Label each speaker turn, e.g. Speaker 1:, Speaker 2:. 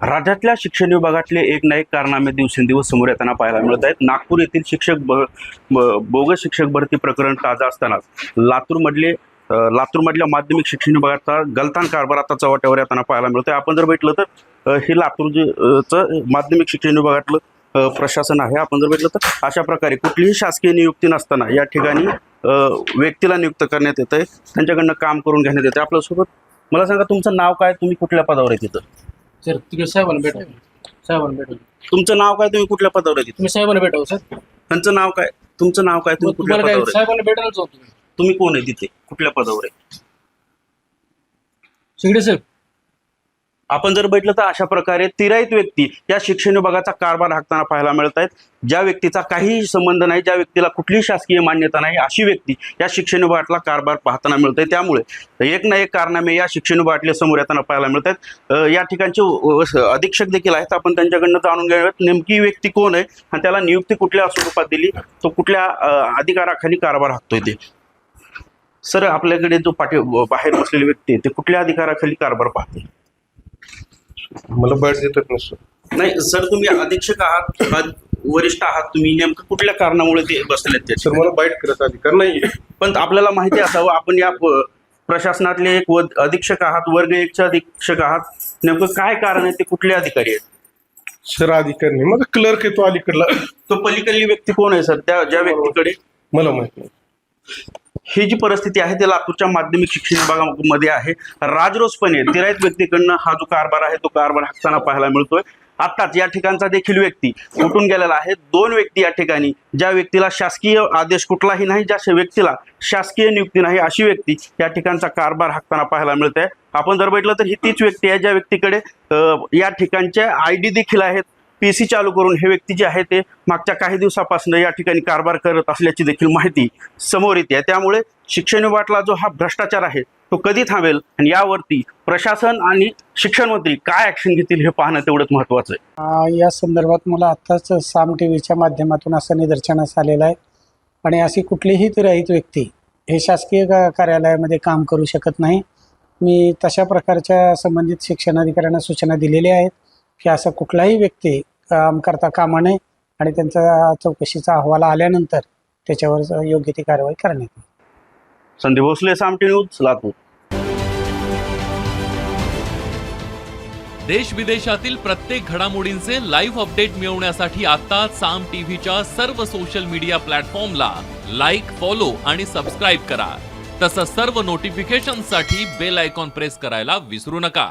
Speaker 1: राज्यातल्या शिक्षण विभागातले एक ना एक कारनामे दिवसेंदिवस समोर येताना पाहायला मिळत आहेत. नागपूर येथील शिक्षक ब ब- बोगस शिक्षक भरती प्रकरण ताजा असतानाच लातूरमधले लातूरमधल्या माध्यमिक शिक्षण विभागाचा गलतान कारभार आता चव्हाट्यावर येताना पाहायला मिळतोय. आपण जर भेटलं तर हे लातूर माध्यमिक शिक्षण विभागातलं प्रशासन आहे. आपण जर भेटलं तर अशा प्रकारे कुठलीही शासकीय नियुक्ती नसताना या ठिकाणी व्यक्तीला नियुक्त करण्यात येतं आहे त्यांच्याकडनं काम करून घेण्यात येते आपल्यासोबत मला सांगा तुमचं नाव काय? तुम्ही कुठल्या पदावर आहे तिथं
Speaker 2: सर तिकडे साहेबांना भेटा. साहेबांना भेटा.
Speaker 1: तुमचं नाव काय? तुम्ही कुठल्या पदावर आहे तिथं
Speaker 2: तुम्ही साहेबांना भेटावं सर.
Speaker 1: त्यांचं नाव काय? तुमचं नाव काय? तुम्ही कुठल्या
Speaker 2: तुम्हाला काय
Speaker 1: पदावर आहे?
Speaker 2: साहेबांना भेटायलाच होतो तुम्ही.
Speaker 1: तुम्ही कोण आहे तिथे? कुठल्या पदावर आहे?
Speaker 2: शिगडे साहेब
Speaker 1: आपण जर बघितलं तर अशा प्रकारे तिराईत व्यक्ती या शिक्षण विभागाचा कारभार हाकताना पाहायला मिळत आहेत. ज्या व्यक्तीचा काहीही संबंध नाही ज्या व्यक्तीला कुठलीही शासकीय मान्यता नाही अशी व्यक्ती या शिक्षण विभागातला कारभार पाहताना मिळत आहे. त्यामुळे एक ना एक कारनामे या शिक्षण विभागातले समोर येताना पाहायला मिळत आहेत. या ठिकाणचे अधीक्षक देखील आहेत. आपण त्यांच्याकडनं जाणून घेऊयात नेमकी व्यक्ती कोण आहे आणि त्याला नियुक्ती कुठल्या स्वरूपात दिली तो कुठल्या अधिकाराखाली कारभार हाकतोय ते. सर आपल्याकडे जो पाठी बाहेर बसलेली व्यक्ती आहे ते कुठल्या अधिकाराखाली कारभार पाहते?
Speaker 3: मला बॅट देतात नसतं.
Speaker 1: नाही सर तुम्ही अधीक्षक आहात वरिष्ठ आहात? तुम्ही नेमकं कुठल्या कारणामुळे ते बसलेत ते
Speaker 3: सर मला बाईट करत अधिकार नाही
Speaker 1: पण आपल्याला माहिती असावं आपण या प- प्रशासनातले एक व- अधीक्षक आहात वर्ग एकचे अधीक्षक आहात. नेमकं काय कारण आहे ते कुठले अधिकारी आहेत?
Speaker 3: सर अधिकार नाही. माझा क्लर्क येतो अलीकडला.
Speaker 1: तो पलीकडली व्यक्ती कोण आहे सर? त्या ज्या व्यक्तीकडे?
Speaker 3: मला माहीत नाही.
Speaker 1: ही जी परिस्थिती आहे ते लातूरच्या माध्यमिक शिक्षण विभागामध्ये आहे. राजरोसपणे तिराईत व्यक्तीकडनं हा जो कारभार आहे तो कारभार हाकताना पाहायला मिळतोय. आत्ताच या ठिकाणचा देखील व्यक्ती उठून गेलेला आहे. दोन व्यक्ती या ठिकाणी ज्या व्यक्तीला शासकीय आदेश कुठलाही नाही ज्या व्यक्तीला शासकीय नियुक्ती नाही अशी व्यक्ती या ठिकाणचा कारभार हाकताना पाहायला मिळत आहे आपण जर बघितलं तर ही तीच व्यक्ती आहे ज्या व्यक्तीकडे या ठिकाणचे आय डी देखील आहेत. पी सी चालू करून हे व्यक्ती जे आहे ते मागच्या काही दिवसापासून या ठिकाणी कारभार करत असल्याची देखील माहिती समोर येते. आहे त्यामुळे शिक्षण विभागातला जो हा भ्रष्टाचार आहे तो कधी थांबेल आणि यावरती प्रशासन आणि शिक्षण मंत्री काय ऍक्शन घेतील हे पाहणं तेवढंच महत्वाचं आहे.
Speaker 4: या संदर्भात मला आत्ताच साम टी व्हीच्या माध्यमातून असं निदर्शनास आलेलं आहे. आणि अशी कुठलीही तिराईत व्यक्ती हे शासकीय का कार्यालयामध्ये काम करू शकत नाही. मी तशा प्रकारच्या संबंधित शिक्षणाधिकाऱ्यांना सूचना दिलेल्या आहेत की असा कुठलाही व्यक्ती काम करता कामा नये आणि त्यांचा चौकशीचा अहवाल आल्यानंतर त्याच्यावर योग्य ती कारवाई करण्यात येईल.
Speaker 1: संदीप भोसले सामटी न्यूज लातूर.
Speaker 5: देश विदेशातील प्रत्येक घडामोडींचे लाईव्ह अपडेट मिळवण्यासाठी आता साम टीव्हीच्या सर्व सोशल मीडिया प्लॅटफॉर्मला लाईक फॉलो आणि सबस्क्राईब करा. तसंच सर्व नोटिफिकेशनसाठी बेल आयकॉन प्रेस करायला विसरू नका.